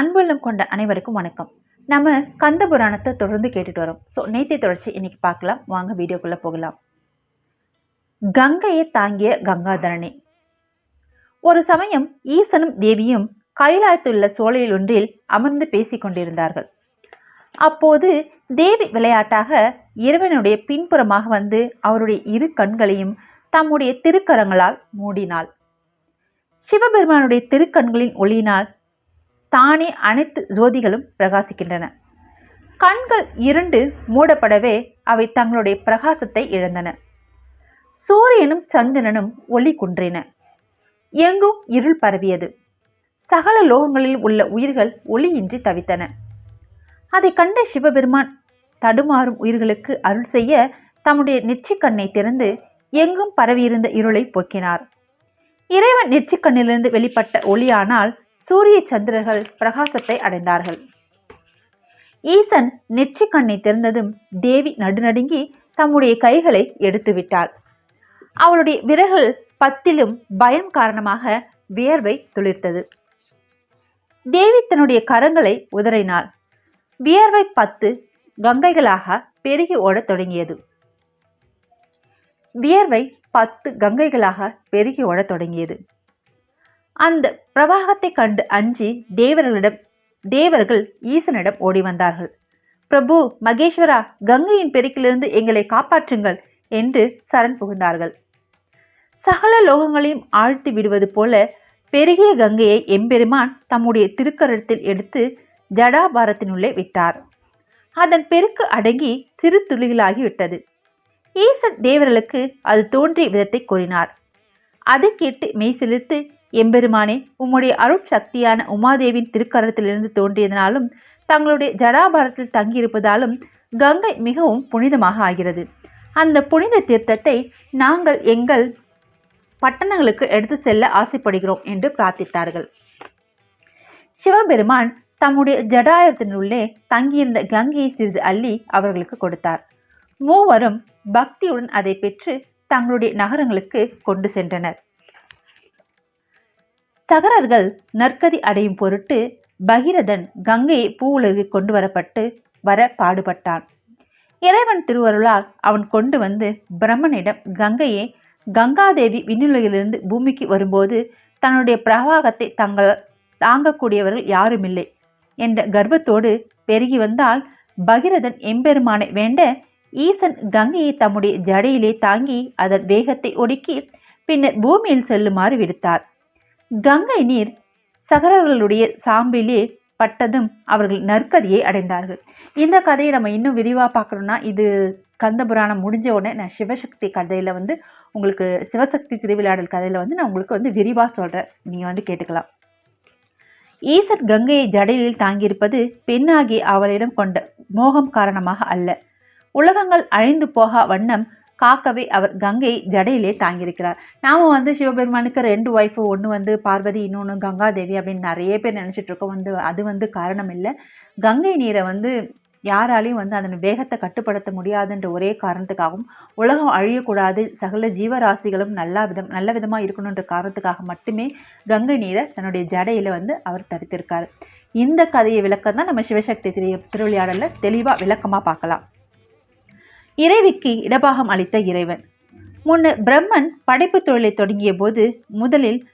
அன்புள்ளம் கொண்ட அனைவருக்கும் வணக்கம். நம்ம கந்த புராணத்தை தொடர்ந்து கேட்டுட்டு வரோம். ஸோ நேத்தி தொடர்ச்சி இன்னைக்கு பார்க்கலாம். வாங்க வீடியோக்குள்ள போகலாம். கங்கையை தாங்கிய கங்காதரனே. ஒரு சமயம் ஈசனும் தேவியும் கைலாயத்துள்ள சோலையில் ஒன்றில் அமர்ந்து பேசிக் கொண்டிருந்தார்கள். அப்போது தேவி விளையாட்டாக இறைவனுடைய பின்புறமாக வந்து அவருடைய இரு கண்களையும் தம்முடைய திருக்கரங்களால் மூடினாள். சிவபெருமானுடைய திருக்கண்களின் ஒளியினால் தானே அனைத்து ஜோதிகளும் பிரகாசிக்கின்றன. கண்கள் இருண்டு மூடப்படவே அவை தங்களுடைய பிரகாசத்தை இழந்தன. சூரியனும் சந்திரனும் ஒளி குன்றின. எங்கும் இருள் பரவியது. சகல லோகங்களில் உள்ள உயிர்கள் ஒளியின்றி தவித்தன. அதை கண்ட சிவபெருமான் தடுமாறும் உயிர்களுக்கு அருள் செய்ய தம்முடைய நெற்றிக் கண்ணை திறந்து எங்கும் பரவியிருந்த இருளை போக்கினார். இறைவன் நெற்றிக் கண்ணிலிருந்து வெளிப்பட்ட ஒளியானால் சூரிய சந்திரர்கள் பிரகாசத்தை அடைந்தார்கள். ஈசன் நெற்றி கண்ணை திறந்ததும் தேவி நடுநடுங்கி தம்முடைய கைகளை எடுத்து விட்டாள் அவளுடைய விரல்கள் பத்திலும் பயம் காரணமாக வியர்வை துளிர்த்தது. தேவி தன்னுடைய கரங்களை உதறினாள். வியர்வை பத்து கங்கைகளாக பெருகி ஓடத் தொடங்கியது. வியர்வை பத்து கங்கைகளாக பெருகி ஓடத் தொடங்கியது. அந்த பிரவாகத்தை கண்டு அஞ்சி தேவர்களிடம் தேவர்கள் ஈசனிடம் ஓடி வந்தார்கள். பிரபு மகேஸ்வரா கங்கையின் பெருக்கிலிருந்து எங்களை காப்பாற்றுங்கள் என்று சரண் புகுந்தார்கள். சகல லோகங்களையும் ஆழ்த்தி விடுவது போல பெருகிய கங்கையை எம்பெருமான் தம்முடைய திருக்கரத்தில் எடுத்து ஜடாபாரத்தினுள்ளே விட்டார். அதன் பெருக்கு அடங்கி சிறு துளிகளாகிவிட்டது. ஈசன் தேவர்களுக்கு அது தோன்றிய விதத்தை கூறினார். அதை கேட்டு மெய் செலுத்து எம்பெருமானே உம்முடைய அருட்சக்தியான உமாதேவின் திருக்கரத்திலிருந்து தோன்றியதனாலும் தங்களுடைய ஜடாபாரத்தில் தங்கியிருப்பதாலும் கங்கை மிகவும் புனிதமாக ஆகிறது. அந்த புனித தீர்த்தத்தை நாங்கள் எங்கள் பட்டணங்களுக்கு எடுத்து செல்ல ஆசைப்படுகிறோம் என்று பிரார்த்தித்தார்கள். சிவபெருமான் தம்முடைய ஜடாயத்தினுள்ளே தங்கியிருந்த கங்கையை சிறிது அள்ளி அவர்களுக்கு கொடுத்தார். மூவரும் பக்தியுடன் அதை பெற்று தங்களுடைய நகரங்களுக்கு கொண்டு சென்றனர். தகரர்கள் நற்கதி அடையும் பொருட்டு பகிரதன் கங்கையை பூவுலகில் கொண்டு வரப்பட்டு வர பாடுபட்டான். இறைவன் திருவருளால் அவன் கொண்டு வந்து பிரம்மனிடம் கங்கையை கங்காதேவி விண்ணுலகிலிருந்து பூமிக்கு வரும்போது தன்னுடைய பிரவாகத்தை தங்கள் தாங்கக்கூடியவர்கள் யாருமில்லை என்ற கர்வத்தோடு பெருகி வந்தால் பகிரதன் எம்பெருமானை வேண்ட ஈசன் கங்கையை தம்முடைய ஜடையிலே தாங்கி அதன் வேகத்தை ஒடுக்கி பின்னர் பூமியில் செல்லுமாறு விடுத்தார். கங்கை நீர் சகரர்களுடைய சாம்பிலே பட்டதும் அவர்கள் நற்கதியை அடைந்தார்கள். இந்த கதையை நம்ம இன்னும் விரிவாக பார்க்கணும்னா இது கந்த புராணம் முடிஞ்ச உடனே நான் சிவசக்தி கதையில் வந்து உங்களுக்கு சிவசக்தி திருவிளையாடல் கதையில் வந்து நான் உங்களுக்கு வந்து விரிவாக சொல்கிறேன் நீங்கள் வந்து கேட்டுக்கலாம். ஈசன் கங்கையை ஜடையில் தாங்கியிருப்பது பெண்ணாகி அவளிடம் கொண்ட மோகம் காரணமாக அல்ல. உலகங்கள் அழிந்து போகா வண்ணம் காக்கவே அவர் கங்கை ஜடையிலே தாங்கியிருக்கிறார். நாம் வந்து சிவபெருமானுக்கு ரெண்டு ஒய்ஃபு ஒன்று வந்து பார்வதி இன்னொன்று கங்காதேவி அப்படின்னு நிறைய பேர் நினச்சிட்டு இருக்கோம். வந்து அது வந்து காரணம் இல்லை. கங்கை நீரை வந்து யாராலையும் வந்து அதன் வேகத்தை கட்டுப்படுத்த முடியாதுன்ற ஒரே காரணத்துக்காகவும் உலகம் அழியக்கூடாது சகல ஜீவராசிகளும் நல்லா விதம் நல்ல விதமாக இருக்கணுன்ற காரணத்துக்காக மட்டுமே கங்கை நீரை தன்னுடைய ஜடையில் வந்து அவர் தடுத்திருக்காரு இந்த கதையை விளக்கம் தான் நம்ம சிவசக்தி திரு திருவிளையாடலில் தெளிவாக விளக்கமாக பார்க்கலாம். இறைவிக்கு இடபாகம் அளித்த இறைவன். முன்னர் பிரம்மன் படைப்பு தொழிலை தொடங்கிய போது முதலில்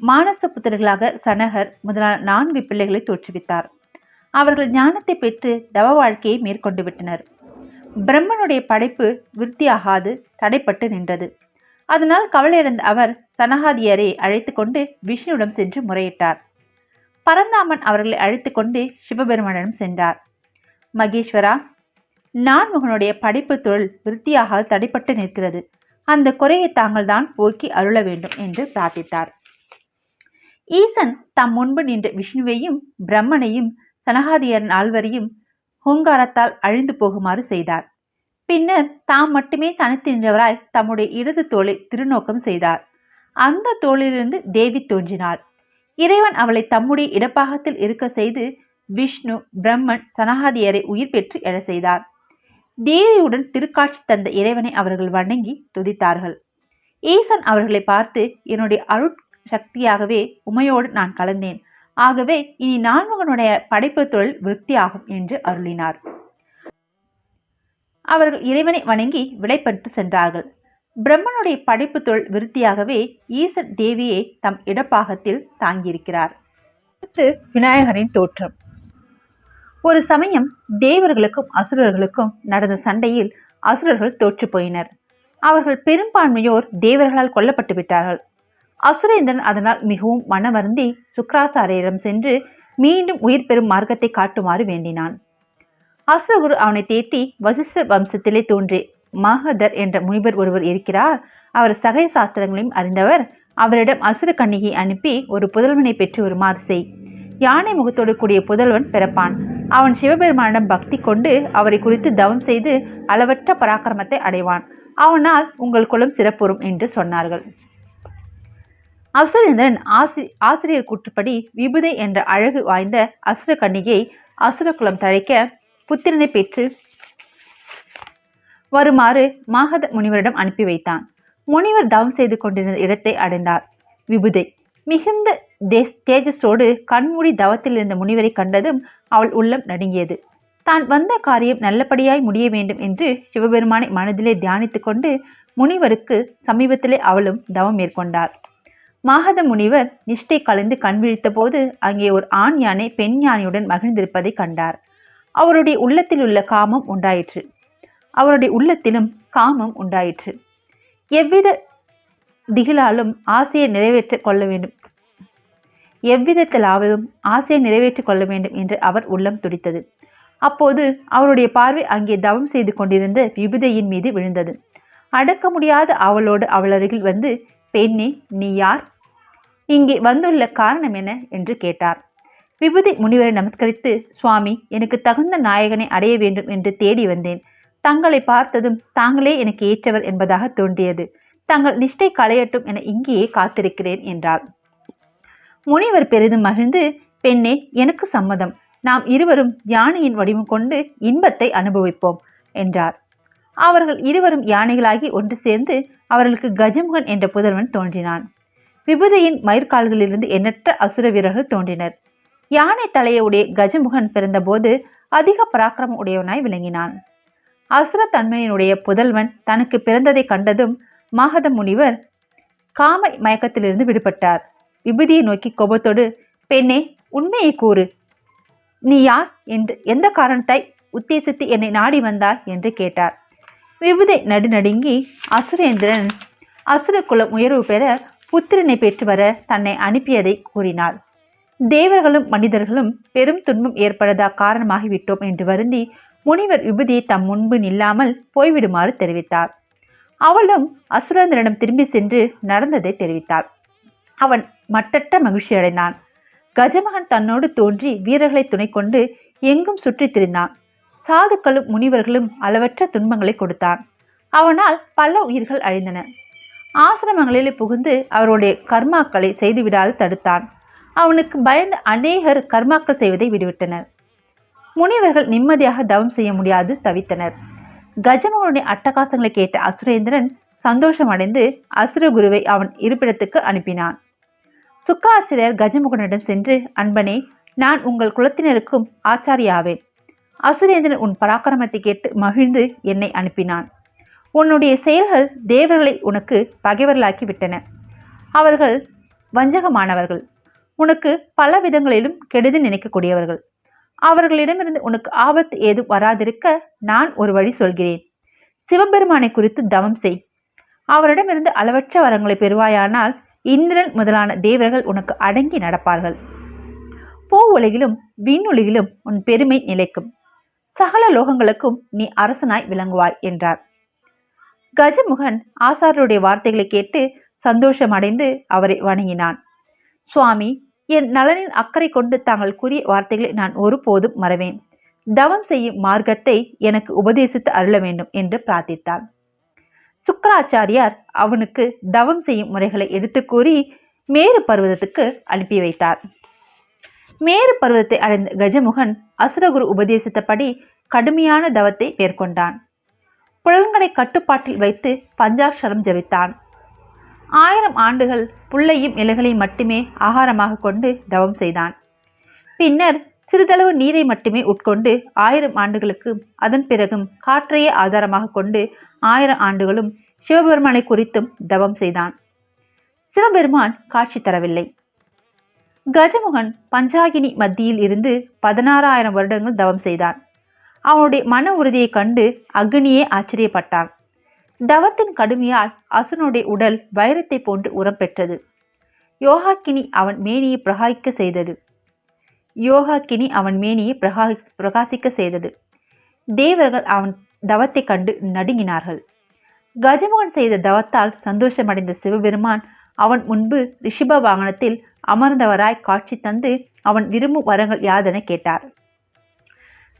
மானச புத்திரர்களாக சனகர் முதலான நான்கு பிள்ளைகளை தோற்றுவித்தார். அவர்கள் ஞானத்தை பெற்று தவ வாழ்க்கையை மேற்கொண்டு விட்டனர். பிரம்மனுடைய படைப்பு விருத்தியாகாது தடைப்பட்டு நின்றது. அதனால் கவலையடைந்த அவர் சனகாதியரை அழைத்து கொண்டு விஷ்ணுவிடம் சென்று முறையிட்டார். பரந்தாமன் அவர்களை அழைத்து கொண்டு சிவபெருமனிடம் சென்றார். மகேஸ்வரா நான் உங்களுடைய படைப்பு தொழில் விருத்தியாக தடைப்பட்டு நிற்கிறது. அந்த குறையை தாங்கள் தான் போக்கி அருள வேண்டும் என்று பிரார்த்தித்தார். ஈசன் தம் முன்பு நின்ற விஷ்ணுவையும் பிரம்மனையும் சனகாதியரன் நால்வரையும் ஹூங்காரத்தால் அழிந்து போகுமாறு செய்தார். பின்னர் தாம் மட்டுமே தனித்து நின்றவராய் தம்முடைய இடது தோலை திருநோக்கம் செய்தார். அந்த தோளிலிருந்து தேவி தோன்றினாள். இறைவன் அவளை தம்முடைய இடப்பாகத்தில் இருக்க செய்து விஷ்ணு பிரம்மன் சனகாதியரை உயிர் பெற்று எழ செய்தார். தேவியுடன் திருக்காட்சி தந்த இறைவனை அவர்கள் வணங்கி துதித்தார்கள். ஈசன் அவர்களை பார்த்து என்னுடைய அருட் சக்தியாகவே உமையோடு நான் கலந்தேன். ஆகவே இனி நான்முகனுடைய படைப்பு தொழில் விருத்தியாகும் என்று அருளினார். அவர்கள் இறைவனை வணங்கி விடைபெற்று சென்றார்கள். பிரம்மனுடைய படைப்பு தொழில் விருத்தியாகவே ஈசன் தேவியை தம் இடப்பாகத்தில் தாங்கியிருக்கிறார். விநாயகரின் தோற்றம். ஒரு சமயம் தேவர்களுக்கும் அசுரர்களுக்கும் நடந்த சண்டையில் அசுரர்கள் தோற்று போயினர். அவர்கள் பெரும்பான்மையோர் தேவர்களால் கொல்லப்பட்டு விட்டார்கள். அசுரேந்திரன் அதனால் மிகவும் மனவருந்தி சுக்ராசாரியரிடம் சென்று மீண்டும் உயிர் பெறும் மார்க்கத்தை காட்டுமாறு வேண்டினான். அசுரகுரு அவனை தேட்டி வசிஷ்ட வம்சத்திலே தோன்றி மாகதர் என்ற முனிவர் ஒருவர் இருக்கிறார். அவர் சகய சாஸ்திரங்களையும் அறிந்தவர். அவரிடம் அசுர கன்னிகை அனுப்பி ஒரு புதல்வனை பெற்று வருமாறு செய். யானை முகத்தோடு கூடிய புதல்வன் பிறப்பான். அவன் சிவபெருமானிடம் பக்தி கொண்டு அவரை குறித்து தவம் செய்து அளவற்ற பராக்கிரமத்தை அடைவான். அவனால் உங்கள் குலம் சிறப்புறும் என்று சொன்னார்கள். அசுரேந்திரன் ஆசி ஆசிரியர் கூற்றுப்படி விபுதை என்ற அழகு வாய்ந்த அசுர கன்னிகை அசுரகுலம் தழைக்க புத்திரனை பெற்று வருமாறு மாகத முனிவரிடம் அனுப்பி வைத்தான். முனிவர் தவம் செய்து கொண்டிருந்த இடத்தை அடைந்தார். விபுதை மிகுந்த தேஸ் தேஜஸோடு கண்மூடி தவத்தில் இருந்த முனிவரை கண்டதும் அவள் உள்ளம் நடுங்கியது. தான் வந்த காரியம் நல்லபடியாய் முடிய வேண்டும் என்று சிவபெருமானை மனதிலே தியானித்துக் கொண்டு முனிவருக்கு சமீபத்திலே அவளும் தவம் மேற்கொண்டார். மாகத முனிவர் நிஷ்டை கலைந்து கண் விழித்த போது அங்கே ஒரு ஆண் யானை பெண் யானையுடன் மகிழ்ந்திருப்பதை கண்டார். அவருடைய உள்ளத்தில் உள்ள காமம் உண்டாயிற்று. அவருடைய உள்ளத்திலும் காமம் உண்டாயிற்று. எவ்வித திகிலாலும் ஆசையை நிறைவேற்றிக் கொள்ள வேண்டும். எவ்விதத்திலாவதும் ஆசையை நிறைவேற்றிக் கொள்ள வேண்டும் என்று அவர் உள்ளம் துடித்தது. அப்போது அவருடைய பார்வை அங்கே தவம் செய்து கொண்டிருந்த விபுதையின் மீது விழுந்தது. அடக்க முடியாத அவளோடு அவள் அருகில் வந்து பெண்ணே நீ யார்? இங்கே வந்துள்ள காரணம் என்ன? என்று கேட்டார். விபூதி முனிவரை நமஸ்கரித்து சுவாமி எனக்கு தகுந்த நாயகனை அடைய வேண்டும் என்று தேடி வந்தேன். தங்களை பார்த்ததும் தாங்களே எனக்கு ஏற்றவர் என்பதாக தோன்றியது. தங்கள் நிஷ்டை களையட்டும் என இங்கேயே காத்திருக்கிறேன் என்றார் முனிவர் பெரிதும் மகிழ்ந்து பெண்ணே எனக்கு சம்மதம். நாம் இருவரும் யானையின் வடிவம் கொண்டு இன்பத்தை அனுபவிப்போம் என்றார். அவர்கள் இருவரும் யானைகளாகி ஒன்று சேர்ந்து அவர்களுக்கு கஜமுகன் என்ற புதல்வன் தோன்றினான். விபுதையின் மயிர்கால்களிலிருந்து எண்ணற்ற அசுர வீரர்கள் தோன்றினர். யானை தலையுடைய கஜமுகன் பிறந்தபோது அதிக பராக்கிரமம் உடையவனாய் விளங்கினான். அசுர தன்மையினுடைய புதல்வன் தனக்கு பிறந்ததை கண்டதும் மாகத முனிவர் காம மயக்கத்திலிருந்து விடுபட்டார். விபூதியை நோக்கி கோபத்தோடு பெண்ணே உண்மையை கூறு. நீ யார்? என்று எந்த காரணத்தை உத்தேசித்து என்னை நாடி வந்தாய்? என்று கேட்டார். விபுதை நடுநடுங்கி அசுரேந்திரன் அசுரகுலம் உயர்வு பெற புத்திரனை பெற்று வர தன்னை அனுப்பியதை கூறினார் தேவர்களும் மனிதர்களும் பெரும் துன்பம் ஏற்படதா காரணமாகிவிட்டோம் என்று வருந்தி முனிவர் விபதியை தம் முன்பு நில்லாமல் போய்விடுமாறு தெரிவித்தார். அவளும் அசுரேந்திரனிடம் திரும்பி சென்று நடந்ததை தெரிவித்தாள். அவன் மட்டற்ற மகிழ்ச்சி அடைந்தான். கஜமகன் தன்னோடு தோன்றி வீரர்களை துணை கொண்டு எங்கும் சுற்றித் திரிந்தான். சாதுக்களும் முனிவர்களும் அளவற்ற துன்பங்களை கொடுத்தான். அவனால் பல உயிர்கள் அழிந்தன. ஆசிரமங்களில் புகுந்து அவருடைய கர்மாக்களை செய்துவிடாது தடுத்தான். அவனுக்கு பயந்து அநேகர் கர்மாக்கள் செய்வதை விடுவிட்டனர். முனிவர்கள் நிம்மதியாக தவம் செய்ய முடியாது தவித்தனர். கஜமகனுடைய அட்டகாசங்களை கேட்ட அசுரேந்திரன் சந்தோஷமடைந்து அசுரகுருவை அவன் இருப்பிடத்துக்கு அனுப்பினான். சுக்காச்சாரியர் கஜமுகனிடம் சென்று அன்பனே நான் உங்கள் குலத்தினருக்கும் ஆச்சாரியாவேன். அசுரேந்திரன் உன் பராக்கிரமத்தை கேட்டு மகிழ்ந்து என்னை அனுப்பினான். உன்னுடைய செயல்கள் தேவர்களை உனக்கு பகைவர்களாக்கி விட்டன. அவர்கள் வஞ்சகமானவர்கள். உனக்கு பல விதங்களிலும் கெடுதி நினைக்கக்கூடியவர்கள். அவர்களிடமிருந்து உனக்கு ஆபத்து ஏதும் வராதிருக்க நான் ஒரு வழி சொல்கிறேன். சிவபெருமானை குறித்து தவம் செய். அவரிடமிருந்து அளவற்ற வரங்களை பெறுவாயானால் இந்திரன் முதலான தேவர்கள் உனக்கு அடங்கி நடப்பார்கள். பூ உலகிலும் விண்ணுலகிலும் உன் பெருமை நிலைக்கும். சகல லோகங்களுக்கும் நீ அரசனாய் விளங்குவாய் என்றார். கஜமுகன் ஆசாரருடைய வார்த்தைகளை கேட்டு சந்தோஷமடைந்து அவரை வணங்கினான். சுவாமி என் நலனின் அக்கறை கொண்டு தாங்கள் கூறிய வார்த்தைகளை நான் ஒருபோதும் மறவேன். தவம் செய்யும் மார்க்கத்தை எனக்கு உபதேசித்து அருள வேண்டும் என்று பிரார்த்தித்தான் சுக்கராச்சாரியார் அவனுக்கு தவம் செய்யும் முறைகளை எடுத்து கூறி மேரு பர்வதத்துக்கு அனுப்பி வைத்தார். மேரு பர்வதத்தை அடைந்த கஜமுகன் அசுரகுரு உபதேசித்தபடி கடுமையான தவத்தை மேற்கொண்டான். புலன்களை கட்டுப்பாட்டில் வைத்து பஞ்சாட்சரம் ஜபித்தான். ஆயிரம் ஆண்டுகள் புல்லையும் இலைகளையும் மட்டுமே ஆகாரமாக கொண்டு தவம் செய்தான். பின்னர் சிறிதளவு நீரை மட்டுமே உட்கொண்டு ஆயிரம் ஆண்டுகளுக்கு அதன் பிறகும் காற்றையே ஆதாரமாக கொண்டு ஆயிரம் ஆண்டுகளும் சிவபெருமானை குறித்தும் தவம் செய்தான். சிவபெருமான் காட்சி தரவில்லை. கஜமுகன் பஞ்சாகினி மத்தியில் இருந்து பதினாறாயிரம் வருடங்கள் தவம் செய்தான். அவனுடைய மன உறுதியைக் கண்டு அக்னியே ஆச்சரியப்பட்டான். தவத்தின் கடுமையால் அசுனுடைய உடல் வைரத்தை போன்று உரம் பெற்றது யோகாக்கினி அவன் மேனியை பிரகாசிக்க செய்தது. யோகாக்கினி அவன் மேனியை பிரகா பிரகாசிக்க செய்தது. தேவர்கள் அவன் தவத்தை கண்டு நடுங்கினார்கள். கஜமுகன் செய்த தவத்தால் சந்தோஷமடைந்த சிவபெருமான் அவன் முன்பு ரிஷிப வாகனத்தில் அமர்ந்தவராய் காட்சி தந்து அவன் விரும்பும் வரங்கள் யாதென கேட்டார்.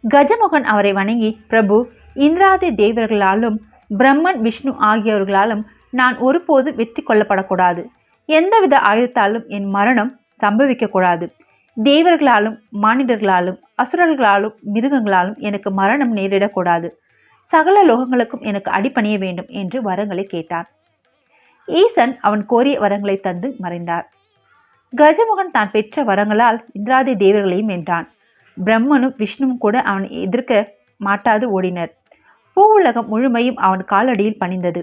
கஜமுகன் அவரை வணங்கி பிரபு இந்திராதி தேவர்களாலும் பிரம்மன் விஷ்ணு ஆகியவர்களாலும் நான் ஒருபோது வெற்றி கொள்ளப்படக்கூடாது. எந்தவித ஆயுதத்தாலும் என் மரணம் சம்பவிக்கக்கூடாது. தேவர்களாலும் மானிடர்களாலும் அசுரர்களாலும் மிருகங்களாலும் எனக்கு மரணம் நேரிடக்கூடாது. சகல லோகங்களுக்கும் எனக்கு அடிபணிய வேண்டும் என்று வரங்களை கேட்டான். ஈசன் அவன் கோரிய வரங்களை தந்து மறைந்தார். கஜமுகன் தான் பெற்ற வரங்களால் இந்திராதி தேவர்களையும் வென்றான். பிரம்மனும் விஷ்ணுவும் கூட அவனை எதிர்க்க மாட்டாது ஓடினர். பூவுலகம் முழுமையும் அவன் காலடியில் பணிந்தது.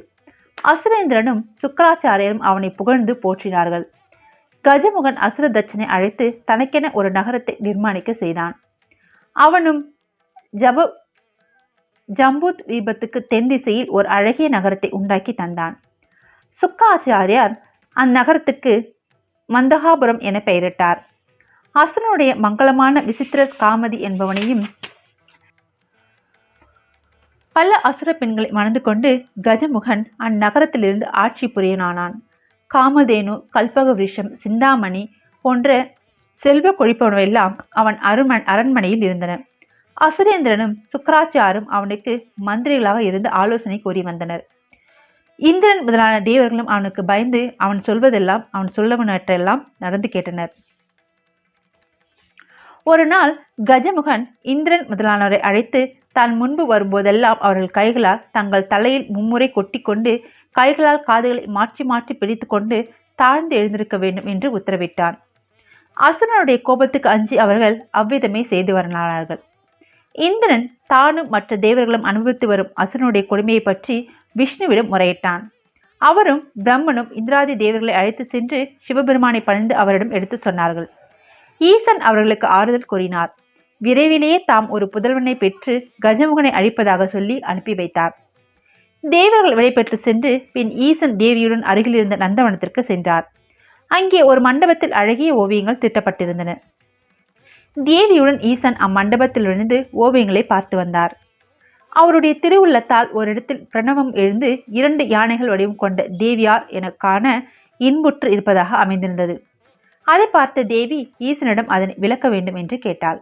அசுரேந்திரனும் சுக்கராச்சாரியரும் அவனை புகழ்ந்து போற்றினார்கள். கஜமுகன் அசுர தட்சனை அழைத்து தனக்கென ஒரு நகரத்தை நிர்மாணிக்க செய்தான். அவனும் ஜப ஜம்பூத் தீபத்துக்கு தென் திசையில் ஒரு அழகிய நகரத்தை உண்டாக்கி தந்தான். சுக்காச்சாரியார் அந்நகரத்துக்கு மந்தகாபுரம் என பெயரிட்டார். அசுரனுடைய மங்களமான விசித்திர காமதி என்பவனையும் பல அசுர பெண்களை மணந்து கொண்டு கஜமுகன் அந்நகரத்திலிருந்து ஆட்சி புரியனானான். காமதேனு கல்பக விருஷம் சிந்தாமணி போன்ற செல்வ கொழிப்பனவெல்லாம் அவன் அருமன் அரண்மனையில் இருந்தன. அசுரேந்திரனும் சுக்கராச்சாரும் அவனுக்கு மந்திரிகளாக இருந்து ஆலோசனை கூறி வந்தனர். இந்திரன் முதலான தேவர்களும் அவனுக்கு பயந்து அவன் சொல்வதெல்லாம் அவன் சொல்லவனற்றெல்லாம் நடந்து கேட்டனர். ஒரு நாள் கஜமுகன் இந்திரன் முதலானவரை அழைத்து தான் முன்பு வரும்போதெல்லாம் அவர்கள் கைகளால் தங்கள் தலையில் மும்முறை கொட்டிக்கொண்டு கைகளால் காதுகளை மாற்றி மாற்றி பிடித்து கொண்டு தாழ்ந்து எழுந்திருக்க வேண்டும் என்று உத்தரவிட்டான். அசுரனுடைய கோபத்துக்கு அஞ்சி அவர்கள் அவ்விதமே செய்து வரலானார்கள் இந்திரன் தானும் மற்ற தேவர்களும் அனுபவித்து வரும் அசுரனுடைய கொடுமையை பற்றி விஷ்ணுவிடம் முறையிட்டான். அவரும் பிரம்மனும் இந்திராதி தேவர்களை அழைத்து சென்று சிவபெருமானை பணிந்து அவரிடம் எடுத்து சொன்னார்கள். ஈசன் அவர்களுக்கு ஆறுதல் கூறினார். விரைவிலேயே தாம் ஒரு புதல்வனை பெற்று கஜமுகனை அழிப்பதாக சொல்லி அனுப்பி வைத்தார். தேவர்கள் விடைபெற்று சென்று பின் ஈசன் தேவியுடன் அருகில் இருந்த நந்தவனத்திற்கு சென்றார். அங்கே ஒரு மண்டபத்தில் அழகிய ஓவியங்கள் திட்டப்பட்டிருந்தன. தேவியுடன் ஈசன் அம்மண்டபத்திலிருந்து ஓவியங்களை பார்த்து வந்தார். அவருடைய திருவுள்ளத்தால் ஒரு இடத்தில் பிரணவம் எழுந்து இரண்டு யானைகள் வடிவம் கொண்ட தேவியார் என காண இன்புற்று இருப்பதாக அமைந்திருந்தது. அதை பார்த்த தேவி ஈசனிடம் அதனை விளக்க வேண்டும் என்று கேட்டாள்.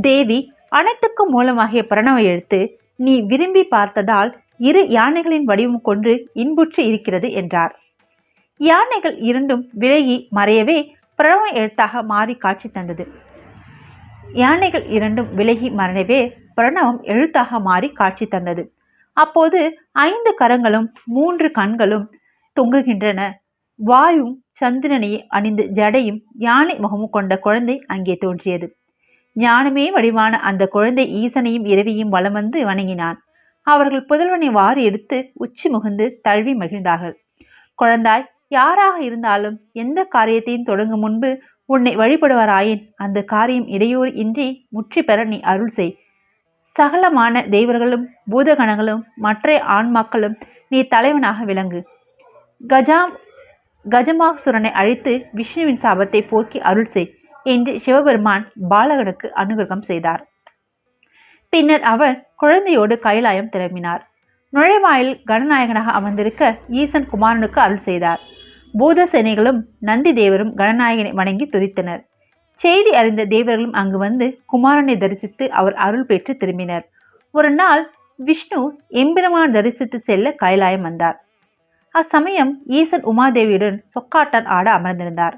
தேவி அனைத்துக்கும் மூலமாகிய பிரணவ எழுத்து நீ விரும்பி பார்த்ததால் இரு யானைகளின் வடிவம் கொண்டு இன்புற்று இருக்கிறது என்றார். யானைகள் இரண்டும் விலகி மறையவே பிரணவ எழுத்தாக மாறி காட்சி தந்தது. யானைகள் இரண்டும் விலகி மறையவே பிரணவம் எழுத்தாக மாறி காட்சி தந்தது. அப்போது ஐந்து கரங்களும் மூன்று கண்களும் தொங்குகின்றன. வாயும் சந்திரனையை அணிந்து ஜடையும் யானை முகமும் கொண்ட குழந்தை அங்கே தோன்றியது. ஞானமே வடிவான அந்த குழந்தை ஈசனையும் இரவியும் வலம் வந்து வணங்கினான். அவர்கள் புதல்வனை வாரி எடுத்து உச்சி முகந்து தழுவி மகிழ்ந்தார்கள். குழந்தாய் யாராக இருந்தாலும் எந்த காரியத்தையும் தொடங்கும் முன்பு உன்னை வழிபடுவாராயின் அந்த காரியம் இடையூறு இன்றி முற்றி பெற நீ அருள் செய். சகலமான தெய்வர்களும் பூதகணங்களும் மற்ற ஆன்மாக்களும் நீ தலைவனாக விளங்கு. கஜாம் கஜமாசுரனை அழித்து விஷ்ணுவின் சாபத்தை போக்கி அருள் செய். என்று சிவபெருமான் பாலகனுக்கு அனுகிரகம் செய்தார். பின்னர் அவர் குழந்தையோடு கைலாயம் திரும்பினார். நுழைவாயில் கணநாயகனாக அமர்ந்திருக்க ஈசன் குமாரனுக்கு அருள் செய்தார். பூத சேனைகளும் நந்தி தேவரும் கணநாயகனை வணங்கி துதித்தனர். செய்தி அறிந்த தேவர்களும் அங்கு வந்து குமாரனை தரிசித்து அவர் அருள் பெற்று திரும்பினர். ஒரு நாள் விஷ்ணு எம்பெருமான் தரிசித்து செல்ல கைலாயம் வந்தார். அச்சமயம் ஈசன் உமாதேவியுடன் சொக்காட்டன் ஆட அமர்ந்திருந்தார்.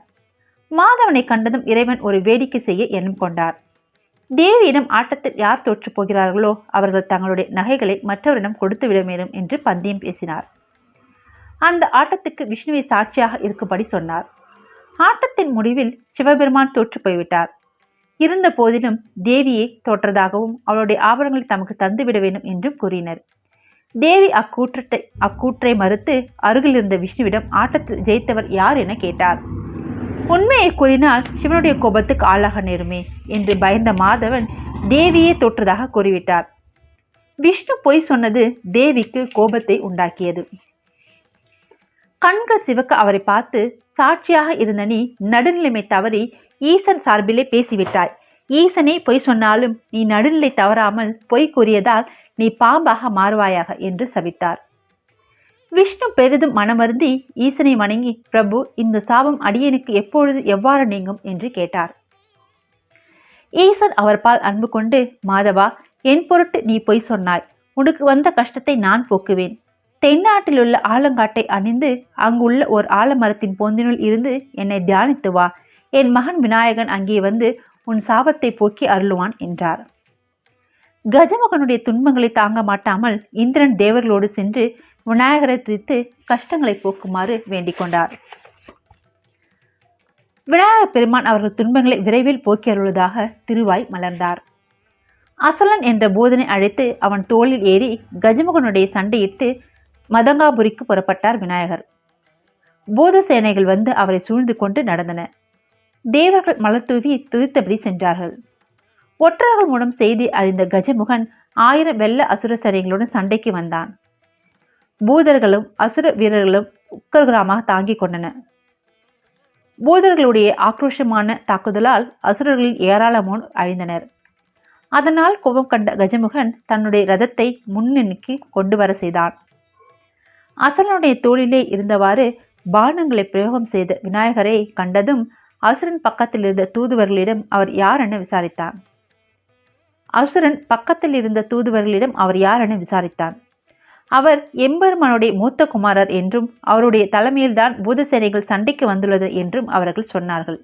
மாதவனை கண்டதும் இறைவன் ஒரு வேடிக்கை செய்ய எண்ணம் கொண்டார். தேவியிடம் ஆட்டத்தில் யார் தோற்று போகிறார்களோ அவர்கள் தங்களுடைய நகைகளை மற்றவரிடம் கொடுத்து விட வேண்டும் என்று பந்தயம் பேசினார். அந்த ஆட்டத்துக்கு விஷ்ணுவை சாட்சியாக இருக்கும்படி சொன்னார். ஆட்டத்தின் முடிவில் சிவபெருமான் தோற்று போய்விட்டார். இருந்த போதிலும் தேவியை தோற்றதாகவும் அவளுடைய ஆபரணங்களை தமக்கு தந்துவிட வேண்டும் என்றும் கூறினர். தேவி அக்கூற்றத்தை அக்கூற்றை மறுத்து அருகில் இருந்த விஷ்ணுவிடம் ஆட்டத்தில் ஜெயித்தவர் யார் என கேட்டார். உண்மையை கூறினால் சிவனுடைய கோபத்துக்கு ஆளாக நேருமே என்று பயந்த மாதவன் தேவியே தோற்றதாக கூறிவிட்டார். விஷ்ணு பொய் சொன்னது தேவிக்கு கோபத்தை உண்டாக்கியது. கண்கள் சிவக்க அவரை பார்த்து சாட்சியாக இருந்த நீ நடுநிலைமை தவறி ஈசன் சார்பிலே பேசிவிட்டாய். ஈசனே பொய் சொன்னாலும் நீ நடுநிலை தவறாமல் பொய் கூறியதால் நீ பாம்பாக மாறுவாயாக என்று சபித்தார். விஷ்ணு பெரிதும் மனமருந்தி ஈசனை வணங்கி பிரபு இந்த சாபம் அடியனுக்கு எப்பொழுது எவ்வாறு நீங்கும்? என்று கேட்டார். ஈசன் அவர் பால் அன்பு கொண்டு மாதவா என் பொருட்டு நீ பொய் சொன்னாய். உனக்கு வந்த கஷ்டத்தை நான் போக்குவேன். தென்னாட்டில் உள்ள ஆலங்காட்டை அணிந்து அங்குள்ள ஒரு ஆலமரத்தின் பொந்தினுள் இருந்து என்னை தியானித்து வா. என் மகன் விநாயகன் அங்கே வந்து உன் சாபத்தை போக்கி அருளுவான் என்றார். கஜமுகனுடைய துன்பங்களை தாங்க மாட்டாமல் இந்திரன் தேவர்களோடு சென்று விநாயகரை துதித்து கஷ்டங்களை போக்குமாறு வேண்டிக் கொண்டார். விநாயகர் பெருமான் அவர்கள் துன்பங்களை விரைவில் போக்கி அருள்வதாக திருவாய் மலர்ந்தார். அசலன் என்ற போதனை அழைத்து அவன் தோளில் ஏறி கஜமுகனுடைய சண்டையிட்டு மதங்காபுரிக்கு புறப்பட்டார் விநாயகர். போத சேனைகள் வந்து அவரை சூழ்ந்து கொண்டு நடந்தன. தேவர்கள் மலர் தூவி துதித்தபடி சென்றார்கள். ஒற்றர்கள் மூலம் செய்தி அறிந்த கஜமுகன் ஆயிரம் வெள்ள அசுர சேனைகளுடன் சண்டைக்கு வந்தான். பூதர்களும் அசுர வீரர்களும் உக்கரகிராமாக தாங்கிக் கொண்டன. பூதர்களுடைய ஆக்ரோஷமான தாக்குதலால் அசுரர்களில் ஏராளமோன் அழிந்தனர். அதனால் கோபம் கண்ட கஜமுகன் தன்னுடைய ரதத்தை முன்னிக்கு கொண்டு வர செய்தான். அசலனுடைய தோளிலே இருந்தவாறு பானங்களை பிரயோகம் செய்த விநாயகரை கண்டதும் அசுரன் பக்கத்தில் இருந்த தூதுவர்களிடம் அவர் யார் என விசாரித்தான். அசுரன் பக்கத்தில் இருந்த தூதுவர்களிடம் அவர் யார் என விசாரித்தான். அவர் எம்பெருமானுடைய மூத்த குமாரர் என்றும் அவருடைய தலைமையில்தான் பூதசேனைகள் சண்டைக்கு வந்துள்ளது என்றும் அவர்கள் சொன்னார்கள்.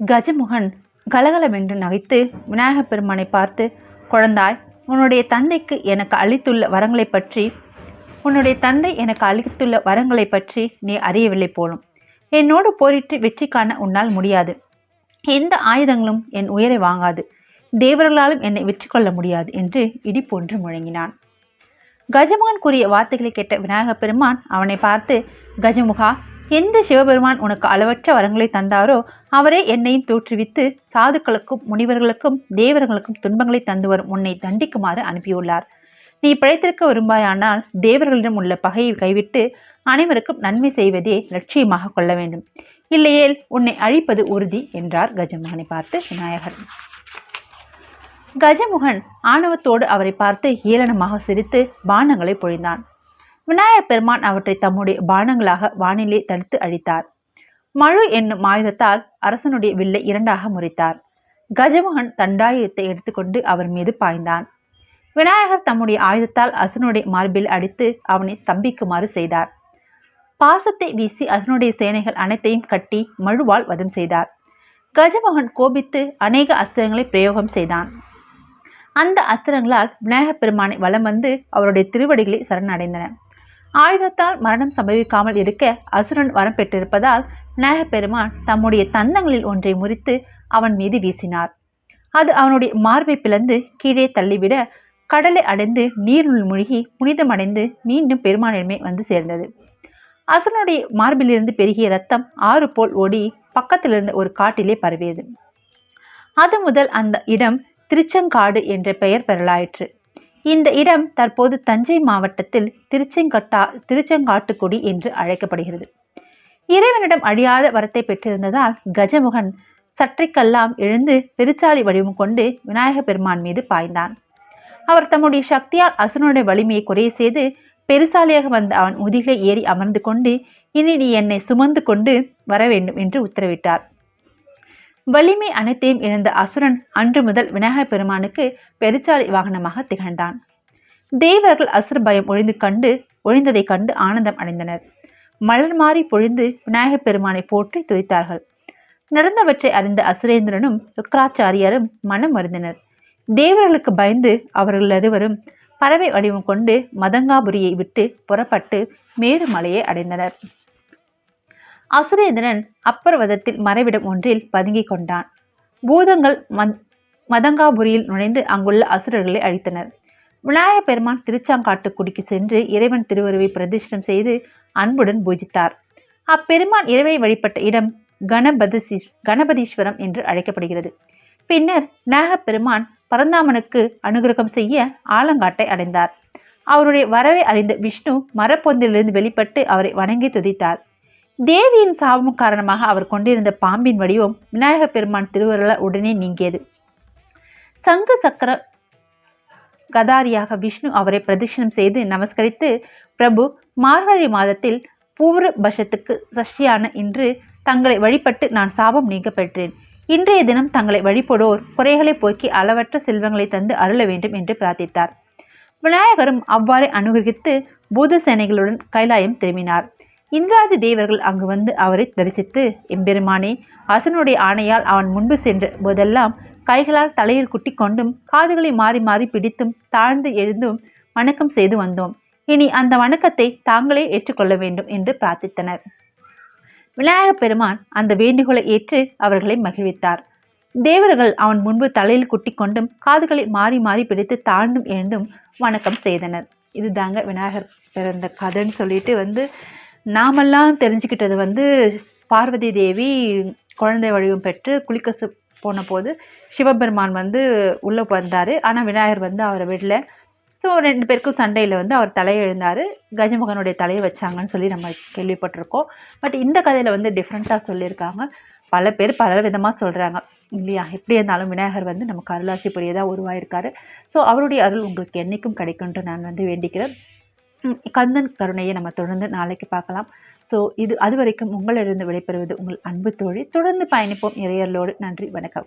கஜமுகன் கலகலவென்று நகைத்து விநாயகப் பெருமானை பார்த்து குழந்தாய் உன்னுடைய தந்தைக்கு எனக்கு அளித்துள்ள வரங்களை பற்றி உன்னுடைய தந்தை எனக்கு அளித்துள்ள வரங்களை பற்றி நீ அறியவில்லை போலும். என்னோடு போரிட்டு வெற்றி காண உன்னால் முடியாது. எந்த ஆயுதங்களும் என் உயிரை வாங்காது. தேவர்களாலும் என்னை வெற்றி கொள்ள முடியாது என்று இடி போன்று முழங்கினான். கஜமான் கூறிய வார்த்தைகளை கேட்ட விநாயகப் பெருமான் அவனை பார்த்து கஜமுகா எந்த சிவபெருமான் உனக்கு அளவற்ற வரங்களை தந்தாரோ அவரே என்னையும் தோற்றுவித்து சாதுக்களுக்கும் முனிவர்களுக்கும் தேவர்களுக்கும் துன்பங்களை தந்து வரும் உன்னை தண்டிக்குமாறு அனுப்பியுள்ளார். நீ பிழைத்திருக்க விரும்பாயானால் தேவர்களிடம் உள்ள பகையை கைவிட்டு அனைவருக்கும் நன்மை செய்வதே லட்சியமாக கொள்ள வேண்டும். இல்லையேல் உன்னை அழிப்பது உறுதி என்றார் கஜமானை பார்த்து விநாயகர். கஜமுகன் ஆணவத்தோடு அவரை பார்த்து ஏளனமாக சிரித்து பானங்களை பொழிந்தான். விநாயகப் பெருமான் அவற்றை தம்முடைய பானங்களாக வானிலே தடுத்து அழித்தார். மழு என்னும் ஆயுதத்தால் அரசனுடைய வில்லை இரண்டாக முறித்தார். கஜமுகன் தண்டாயுதத்தை எடுத்துக்கொண்டு அவர் மீது பாய்ந்தான். விநாயகர் தம்முடைய ஆயுதத்தால் அசுனுடைய மார்பில் அடித்து அவனை ஸ்தம்பிக்குமாறு செய்தார். பாசத்தை வீசி அசுனுடைய சேனைகள் அனைத்தையும் கட்டி மழுவால் வதம் செய்தார். கஜமோகன் கோபித்து அநேக அஸ்திரங்களை பிரயோகம் செய்தான். அந்த அஸ்திரங்களால் விநாயகப் பெருமானை வலம் வந்து அவருடைய திருவடிகளை சரணடைந்தன. ஆயுதத்தால் மரணம் சம்பவிக்காமல் இருக்க அசுரன் வரம் பெற்றிருப்பதால் விநாயகப் பெருமான் தம்முடைய தந்தங்களில் ஒன்றை முறித்து அவன் மீது வீசினார். அது அவனுடைய மார்பை பிளந்து கீழே தள்ளிவிட கடலை அடைந்து நீருள் மூழ்கி புனிதமடைந்து மீண்டும் பெருமானிடமே வந்து சேர்ந்தது. அசுரனுடைய மார்பிலிருந்து பெருகிய ரத்தம் ஆறு போல் ஓடி பக்கத்திலிருந்த ஒரு காட்டிலே பரவியது. அது முதல் அந்த இடம் திருச்செங்காடு என்ற பெயர் பெறலாயிற்று இந்த இடம் தற்போது தஞ்சை மாவட்டத்தில் திருச்செங்கட்டா திருச்செங்காட்டுக்குடி என்று அழைக்கப்படுகிறது. இறைவனிடம் அழியாத வரத்தை பெற்றிருந்ததால் கஜமுகன் சற்றைக்கெல்லாம் எழுந்து பெருச்சாலி வடிவம் கொண்டு விநாயக பெருமான் மீது பாய்ந்தான். அவர் தம்முடைய சக்தியால் அசுரனுடைய வலிமையை குறைய செய்து பெருசாலியாக வந்த அவன் முதுகிலே ஏறி அமர்ந்து கொண்டு இனி நீ என்னை சுமந்து கொண்டு வர வேண்டும் என்று உத்தரவிட்டார். வலிமை அனைத்தையும் இழந்த அசுரன் அன்று முதல் விநாயகர் பெருமானுக்கு பெருச்சாலை வாகனமாக திகழ்ந்தான். தேவர்கள் அசுர பயம் ஒழிந்து கண்டு ஒழிந்ததைக் கண்டு ஆனந்தம் அடைந்தனர். மலர் மாறி பொழிந்து விநாயகப் பெருமானை போற்றி துதித்தார்கள். நடந்தவற்றை அறிந்த அசுரேந்திரனும் சுக்கராச்சாரியரும் மனம் வருந்தினர். தேவர்களுக்கு பயந்து அவர்கள் இருவரும் பறவை வடிவம் கொண்டு மதங்காபுரியை விட்டு புறப்பட்டு மேருமலையை அடைந்தனர். அசுரேந்திரன் அப்பர்வதத்தில் மறைவிடம் ஒன்றில் பதுங்கிக் கொண்டான். பூதங்கள் மதங்காபுரியில் நுழைந்து அங்குள்ள அசுரர்களை அழித்தனர். விநாயக பெருமான் திருச்சாங்காட்டுக்குடிக்கு சென்று இறைவன் திருவருவை பிரதிஷ்டம் செய்து அன்புடன் பூஜித்தார். அப்பெருமான் இறைவை வழிபட்ட இடம் கணபதி கணபதீஸ்வரம் என்று அழைக்கப்படுகிறது. பின்னர் நாகப்பெருமான் பரந்தாமனுக்கு அனுகிரகம் செய்ய ஆலங்காட்டை அடைந்தார். அவருடைய வரவை அறிந்த விஷ்ணு மரப்பொந்திலிருந்து வெளிப்பட்டு அவரை வணங்கி துதித்தார். தேவியின் சாபம் காரணமாக அவர் கொண்டிருந்த பாம்பின் வடிவம் விநாயக பெருமான் திருவருளால் உடனே நீங்கியது. சங்கு சக்கர கதாரியாக விஷ்ணு அவரை பிரதட்சணம் செய்து நமஸ்கரித்து பிரபு மார்கழி மாதத்தில் பூர்வ பஷத்துக்கு சஷ்டியான இன்று தங்களை வழிபட்டு நான் சாபம் நீங்க பெற்றேன் இன்றைய தினம் தங்களை வழிபடுவோர் குறைகளை போக்கி அளவற்ற செல்வங்களை தந்து அருள வேண்டும் என்று பிரார்த்தித்தார். விநாயகரும் அவ்வாறே அனுகிரகித்து பூத சேனைகளுடன் கைலாயம் திரும்பினார். இந்திராதி தேவர்கள் அங்கு வந்து அவரை தரிசித்து எம்பெருமானே அசனுடைய ஆணையால் அவன் முன்பு சென்ற போதெல்லாம் கைகளால் தலையில் குட்டி கொண்டும் காதுகளை மாறி மாறி பிடித்தும் தாழ்ந்து எழுந்தும் வணக்கம் செய்து வந்தோம். இனி அந்த வணக்கத்தை தாங்களே ஏற்றுக்கொள்ள வேண்டும் என்று பிரார்த்தித்தனர். விநாயக பெருமான் அந்த வேண்டுகோளை ஏற்று அவர்களை மகிழ்வித்தார். தேவர்கள் அவன் முன்பு தலையில் குட்டி கொண்டும் காதுகளை மாறி மாறி பிடித்து தாழ்ந்தும் எழுந்தும் வணக்கம் செய்தனர். இதுதாங்க விநாயகர் பிறந்த கதைன்னு சொல்லிட்டு வந்து நாமெல்லாம் தெரிஞ்சுக்கிட்டது வந்து பார்வதி தேவி குழந்தை வடிவம் பெற்று குளிக்க போன போது சிவபெருமான் வந்து உள்ளே வந்தார் ஆனால் விநாயகர் வந்து அவரை விடல. ஸோ ரெண்டு பேருக்கும் சண்டையில் வந்து அவர் தலையை எழுந்தார் கஜமுகனுடைய தலையை வச்சாங்கன்னு சொல்லி நம்ம கேள்விப்பட்டிருக்கோம். பட் இந்த கதையில் வந்து டிஃப்ரெண்ட்டாக சொல்லியிருக்காங்க. பல பேர் பல விதமாக சொல்கிறாங்க இல்லையா? எப்படி இருந்தாலும் விநாயகர் வந்து நமக்கு அருளாசி புரியதாக உருவாயிருக்காரு. ஸோ அவருடைய அருள் உங்களுக்கு என்றைக்கும் கிடைக்கும்ன்ட்டு நான் வந்து வேண்டிக்கிறேன். கந்தன் கருணையை நம்ம தொடர்ந்து நாளைக்கு பார்க்கலாம். ஸோ இது அது வரைக்கும் உங்களிடம் விடைபெறுவது உங்கள் அன்பு தோழி. தொடர்ந்து பயணிப்போம் இறையர்களோடு. நன்றி வணக்கம்.